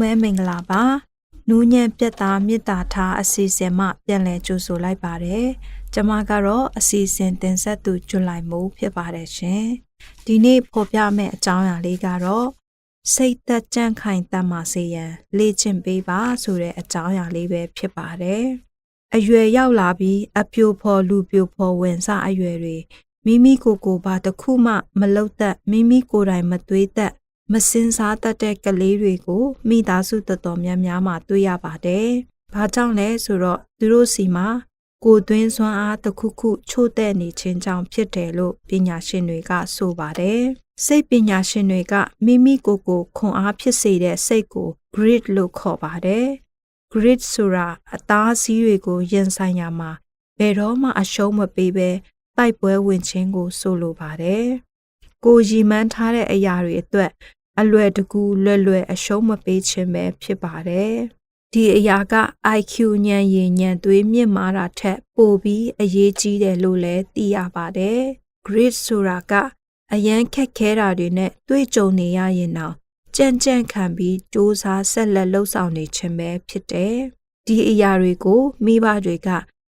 ပဲမင်္ဂလာပါနူးညံ့ပြတ်သားမေတ္တာထားအစီအစဉ်မှ ပြန်လည်ကြိုဆိုလိုက်ပါတယ်ကျမကတော့အစီအစဉ်တင်ဆက်သူကျွလိုက်မှုဖြစ်ပါတယ်ရှင်ဒီနေ့ဖော်ပြမယ့်အကြောင်းအရာလေးကတော့စိတ်သက်ကြံ့ခိုင်တတ်မှစေရန်လေ့ကျင့်ပေးပါဆိုတဲ့အကြောင်းအရာလေးပဲဖြစ်ပါတယ်အရွယ်ရောက်လာပြီးအပြိုဖော်လူပြိုဖော်ဝင်စအရွယ်တွေမိမိကိုယ်ကိုယ်ပါတစ်ခုမှ မလုတ်သက်မိမိကိုယ်တိုင်မသွေးသက် မစင်စားတတ်တဲ့ကလေးတွေကိုမိသားစုတော်တော်များများမှာတွေ့ရပါတယ်။ဘာကြောင့်လဲဆိုတော့သူတို့စီမှာကိုယ်သွင်းစွမ်းအားတစ်ခုခုချို့တဲ့နေခြင်းကြောင့်ဖြစ်တယ်လို့ပညာရှင်တွေကဆိုပါတယ်။စိတ်ပညာရှင်တွေကမိမိကိုယ်ကိုခွန်အားဖြစ်စေတဲ့စိတ်ကို grit လို့ခေါ်ပါတယ်။ grit ဆိုတာအသားအစည်းတွေကိုရင်ဆိုင်ရမှာဘယ်တော့မှအရှုံးမပေးဘဲတိုက်ပွဲဝင်ခြင်းကိုဆိုလိုပါတယ်။ကိုရီမန်းထားတဲ့အရာတွေအတွက် အလွယ်တကူလွယ်လွယ်အရှုံးမပေးခြင်းပဲဖြစ်ပါတယ်။ဒီအရာက IQ ဉာဏ်ရည်ဉာဏ်သွေးမြင့်မားတာထက် ပိုပြီးအရေးကြီးတယ်လို့လည်းသိရပါတယ်။ Grit ဆိုတာကအရန်ခက်ခဲတာတွေနဲ့တွေ့ကြုံနေရရင်တော့ကြံ့ကြံ့ခံပြီးစူးစမ်းဆက်လက်လှုပ်ဆောင်နေခြင်းပဲဖြစ်တယ်။ဒီအရာတွေကိုမိဘတွေက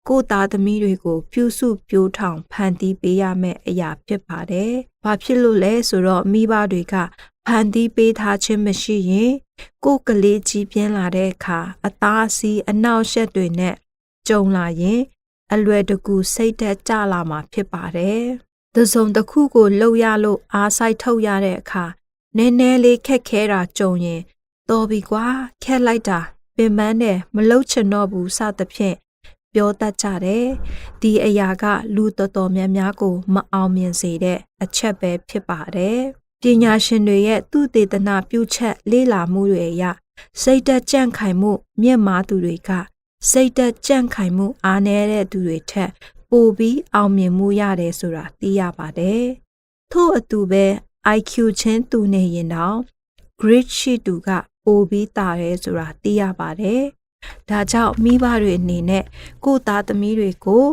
ကိုယ်သားသမီးတွေကိုပြုစုပြိုးထောင်ဖန်တီးပေးရမယ့်အရာဖြစ်ပါတယ်။ဘာဖြစ်လို့လဲဆိုတော့မိဘတွေက ဖန်တီးပေးထားခြင်းမရှိရင်ကိုယ်ကလေးကြီးပြင်းလာတဲ့အခါအသားအစီးအနောက်ရှက်တွေနဲ့ကြုံလာရင်အလွယ်တကူစိတ်သက်ကြလာမှာဖြစ်ပါတယ်။သစုံတစ်ခုကိုလှုပ်ရလို့အားဆိုင်ထုတ်ရတဲ့အခါနည်းနည်းလေးခက်ခဲတာကြုံရင်တော်ပြီကွာခက်လိုက်တာပင်ပန်းတယ်မလှုပ်ချင်တော့ဘူးစသဖြင့်ပြောတတ်ကြတယ်။ဒီအရာကလူတော်တော်များများကို မအောင်မြင်စေတဲ့အချက်ပဲဖြစ်ပါတယ်။ ပညာရှင်တွေရဲ့သူတေသနာပြုချက်လေးလာမှုတွေအရစိတ်တက်ကြံ့ခိုင်မှု မြင့်မားသူတွေကစိတ်တက်ကြံ့ခိုင်မှုအားနည်းတဲ့သူတွေထက် ပိုပြီးအောင်မြင်မှုရတယ်ဆိုတာသိရပါတယ်။ထို့အတူပဲ IQ ချင်းတူနေရင်တော့ grade sheet တူကပိုပြီးတာရဲဆိုတာသိရပါတယ်။ဒါကြောင့်မိဘတွေအနေနဲ့ကိုယ့်သားသမီးတွေကို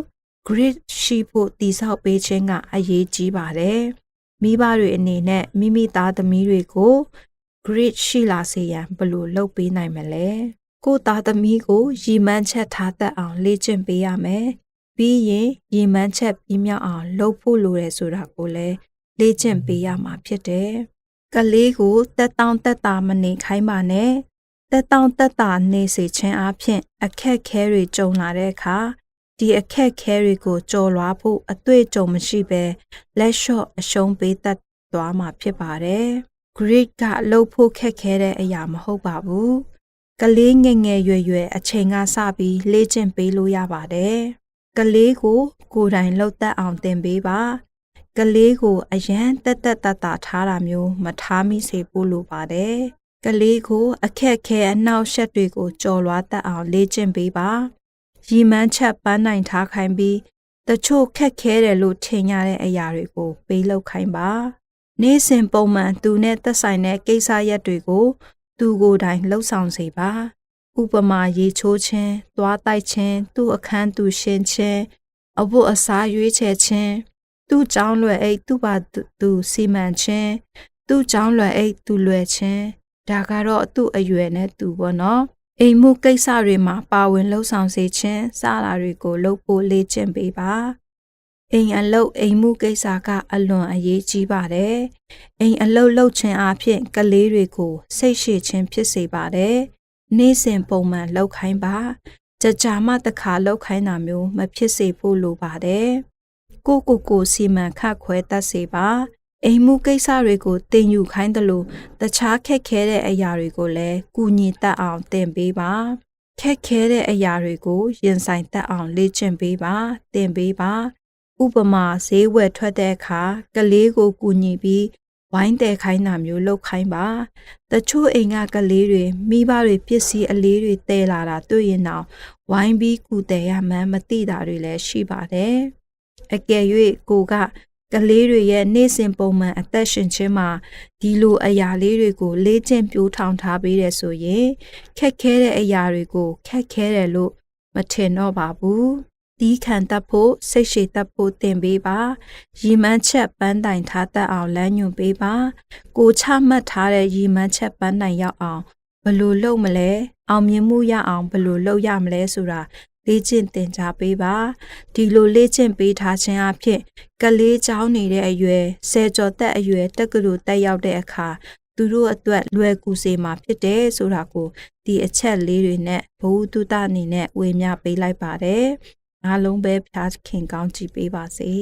grade ရှိဖို့တည်ဆောက်ပေးခြင်းကအရေးကြီးပါတယ်။ မိဘတွေအနေနဲ့မိမိသားသမီးတွေကို grade ရှိလာစေရန်ဘယ်လိုလုပ်ပေးနိုင်မလဲ။ကိုယ့်သားသမီးကိုရည်မှန်းချက်ထားတတ်အောင်လေ့ကျင့်ပေးရမယ်။ပြီးရင်ရည်မှန်းချက်ပြီးမြောက်အောင်လုပ်ဖို့လိုတယ်ဆိုတာကိုလည်းလေ့ကျင့်ပေးရမှာဖြစ်တယ်။ကလေးကိုတက်တောင့်တက်တာမနေခိုင်းပါနဲ့။တက်တောင့်တက်တာနေစေခြင်းအပြင်အခက်ခဲတွေကြုံလာတဲ့အခါ ဒီအခက်ခဲတွေကိုကြော်လွှားဖို့အတွေ့အကြုံမရှိဘဲလက်လျှော့အရှုံးပေးတတ်သွားမှာဖြစ်ပါတယ်။ grade ကလှုပ်ဖို့ခက်ခဲတဲ့အရာမဟုတ်ပါဘူး။ကလေးငယ်ငယ်ရွယ်ရွယ်အချိန်ကစပြီးလေ့ကျင့်ပေးလို့ရပါတယ်။ကလေးကို ကိုယ်တိုင်လှုပ်သက်အောင်သင်ပေးပါ။ကလေးကိုအရန်တက်တက်တတာထားတာမျိုးမထားမိစေဖို့လိုပါတယ်။ကလေးကိုအခက်ခဲအနောက်ရှက်တွေကိုကြော်လွှားတတ်အောင်လေ့ကျင့်ပေးပါ။ ရီမန်းချက်ပန်းနိုင်ထားခိုင်းပြီးတချို့ခက်ခဲတယ်လို့ထင်ရတဲ့အရာတွေကိုပေးလုပ်ခိုင်းပါ။နေ့စဉ်ပုံမှန်သူနဲ့သက်ဆိုင်တဲ့ကိစ္စရပ်တွေကို သူကိုယ်တိုင်လှုပ်ဆောင်စေပါ။ဥပမာရေချိုးခြင်း၊သွားတိုက်ခြင်း၊သူ့အခန်းသူရှင်းခြင်း၊အဝတ်အစားရွေးချယ်ခြင်းသူ့ကြောင်းလွယ်အိတ်သူ့ပါသူစီမံခြင်းသူ့ကြောင်းလွယ်အိတ်သူလွယ်ခြင်းဒါကတော့သူ့အရွယ်နဲ့သူပေါ့နော် အိမ်မှုကိစ္စတွေမှာပါဝင်လှုပ်ဆောင်စေခြင်းစတာတွေကိုလုပ်ဖို့လေ့ကျင့်ပေးပါအိမ်အလုတ်အိမ်မှုကိစ္စကအလွန်အရေးကြီးပါတယ်အိမ်အလုတ်လှုပ်ခြင်းအပြင်ကလေးတွေကိုစိတ်ရှည်ခြင်းဖြစ်စေပါတယ်နေ့စဉ်ပုံမှန်လှုပ်ခိုင်းပါကြကြမတခါလှုပ်ခိုင်းတာမျိုးမဖြစ်စေဖို့လိုပါတယ်ကိုကိုကိုစီမံခတ်ခွဲတတ်စေပါ အိမ်မှုကိစ္စတွေကိုတင်ယူခိုင်းတယ်လို့တခြားခက်ခဲတဲ့အရာတွေကိုလည်းကူညီတတ်အောင်သင်ပေးပါခက်ခဲတဲ့အရာတွေကိုရင်ဆိုင်တတ်အောင်လေ့ကျင့်ပေးပါသင်ပေးပါဥပမာဈေးဝယ်ထွက်တဲ့အခါကလေးကိုကူညီပြီးဝိုင်းတယ်ခိုင်းတာမျိုးလုပ်ခိုင်းပါတချို့အိမ်ကကလေးတွေမိဘတွေပစ္စည်းအလေးတွေတဲလာတာတွေ့ရင်တော့ဝိုင်းပြီးကူတယ်ရမှန်းမသိတာတွေလည်းရှိပါတယ်အကယ်၍ကိုက ကလေးတွေရဲ့နေ့စဉ်ပုံမှန်အသက်ရှင်ခြင်းမှာဒီလိုအရာလေးတွေကိုလေ့ကျင့်ပြိုးထောင်ထားပေးတယ်ဆိုရင်ခက်ခဲတဲ့အရာတွေကိုခက်ခဲတယ်လို့မထင်တော့ပါဘူးဒီခံတတ်ဖို့စိတ်ရှည်တတ်ဖို့သင်ပေးပါရီမန်းချက်ပန်းတိုင်ထားတတ်အောင်လမ်းညွှန်ပေးပါကိုချမှတ်ထားတဲ့ရီမန်းချက်ပန်းတိုင်ရောက်အောင်ဘယ်လိုလုပ်မလဲအောင်မြင်မှုရအောင်ဘယ်လိုလုပ်ရမလဲဆိုတာ လေ့ကျင့်သင်ကြားပေးပါဒီလိုလေ့ကျင့်ပေးထားခြင်းအဖြစ်ကလေးကျောင်းနေတဲ့အရွယ်ဆယ်ကျော်သက်အရွယ်တက္ကသိုလ်တက်ရောက်တဲ့အခါသူတို့အတွက်လွယ်ကူစေမှာဖြစ်တယ်ဆိုတာကိုဒီအချက်လေးတွေနဲ့ဘဝတုတအနေနဲ့ဝေမျှပေးလိုက်ပါတယ်အားလုံးပဲဖျားခင်ကောင်းကြည့်ပေးပါစေ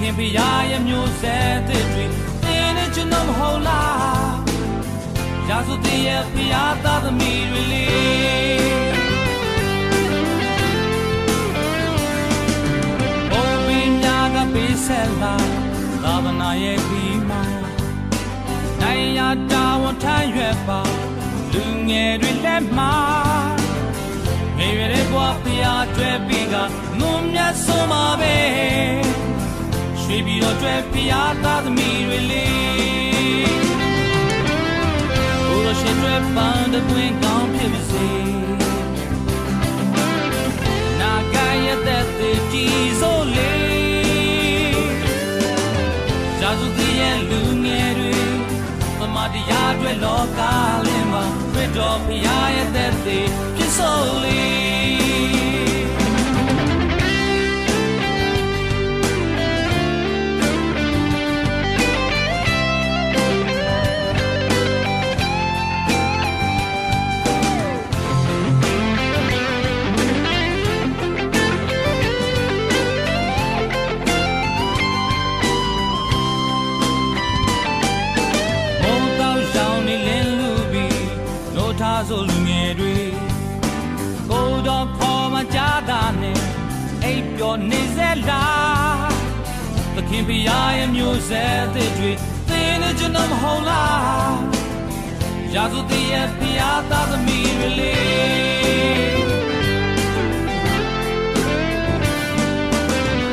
ခင်ဖရာရဲ့မျိုးဆက်တဲ့တွေသင်နဲ့ကျွန်တော်မဟုတ်လားရာဇသရဲ့ဖရာသားသမီးတွေလေဘုံပင်များကပေးဆက်လာသာသနာရဲ့ခီးမှာနိုင်ရတာဝန်ထမ်းရွယ်ပါလူငယ်တွေလက်မှာငယ်ရွယ်တဲ့ဘဝဖျားကျွဲပြီးကငုံမြတ်ဆုံးပါပဲ ရွှေပြီးတော့ကျွဲဖျားသားသမီးတွေလေဘုရားရှင်ကျွဲပန်းတဲ့ပွင့်ကောင်းဖြစ်ပါစေနာဂရဲ့တဲ့တည်စိုးလေဇာစုတည်းရဲ့လူငယ်တွေသမာတရားတွေလောကလင်းမှာတွေ့တော်ဖရာရဲ့တဲ့သေးဖြစ်စိုးလေ ဆိုလူငယ်တွေကိုတော်ခေါ်မကြတာနဲ့အိပ်ပျော်နေစေလားသခင်ဖရာရဲ့မျိုးဆက်တဲ့တွေသင်နဲ့ကျွန်တော်မဟုတ်လားရာဇသရဲ့ဖရာသားသမီးတွေလေ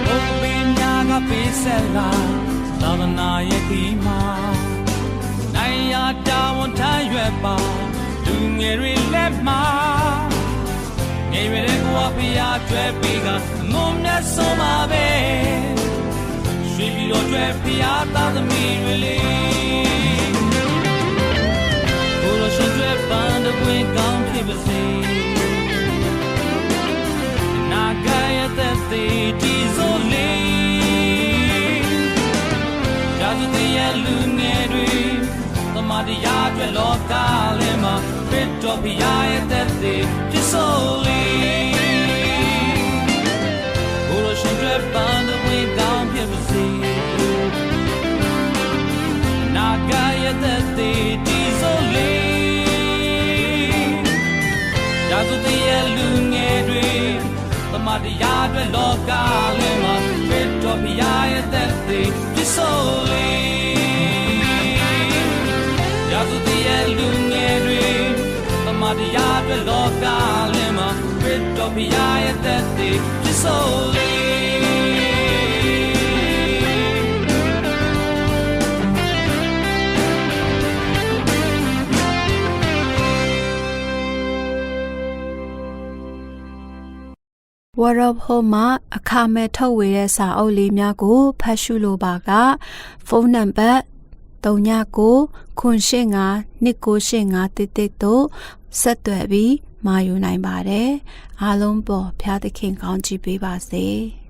ဘုံပင်ညာကပေးဆက်လာသာသနာရဲ့ဒီမှာနိုင်ရတာဝန်ထမ်းရွယ်ပါလူ ငယ်တွေလက်မှာငယ်ရွယ်တဲ့ဘဝဖျားကျွဲပြီးကငုံမြတ်ဆုံးပါပဲရွှေပြီးတော့ကျွဲဖျားသားသမီးတွေလေဘုရားရှင်ကျွဲပန်းတဲ့ပွင့်ကောင်းဖြစ်ပါစေနာဂရဲ့တဲ့သေးဒီစိုးလေးရာဇသရဲ့လူငယ်တွေသမာတရားတွေလောကလင်းမှာဖစ် တော်ဖျားရဲ့တဲ့သေးဖြစ်စိုးလေဘုရားရှင်တွေပန်းတဲ့ဝေကောင်းဖြစ်ပါစေနာဂရဲ့တဲ့သေးဒီစိုးလေရာဇသရဲ့လူငယ်တွေသမာတရားတွေလောကလင်းမှာဖစ်တော်ဖျားရဲ့တဲ့သေးဖြစ်စိုးလေ မာတရားတွေလောကလင်းမှာဝိတော်ဖျားရဲ့တဲ့သေးဖြစ်စိုးလေဝရဖုမှာအခမဲ့ထုတ်ဝေတဲ့စာအုပ်လေးများကိုဖတ်ရှုလိုပါကဖုန်းနံပါတ်39ခွန်85 2985တိတိတို့ ဆက်သွယ်ပြီးမာယူနိုင်ပါတယ်အားလုံးပေါ်ဖျားသခင်ကောင်းချီးပေးပါစေ။